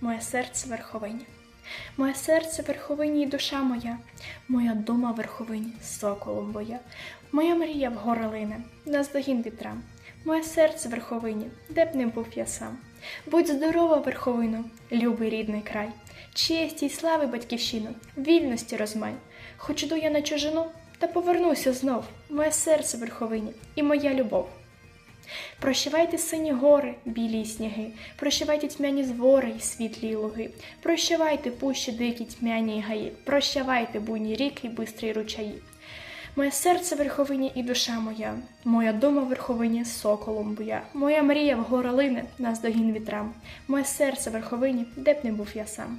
моє серце верховині. Моє серце верховині і душа моя, моя дума верховині, соколом боя, моя мрія в гори лине, наздогін вітрам, моє серце верховині, де б не був я сам. Будь здорова, верховино, любий рідний край, честі й слави батьківщину, вільності розмай. Хоч іду я на чужину, та повернуся знов, моє серце верховині і моя любов. Прощавайте сині гори, білі сніги, прощавайте тьмяні звори й світлі луги, прощавайте пущі дикі тьмяні гаї, прощавайте буйні ріки й бистрі ручаї. Моє серце верховині і душа моя, моя дома верховині соколом буя, моя мрія в гора лине, наздогін вітрам, моє серце верховині, де б не був я сам.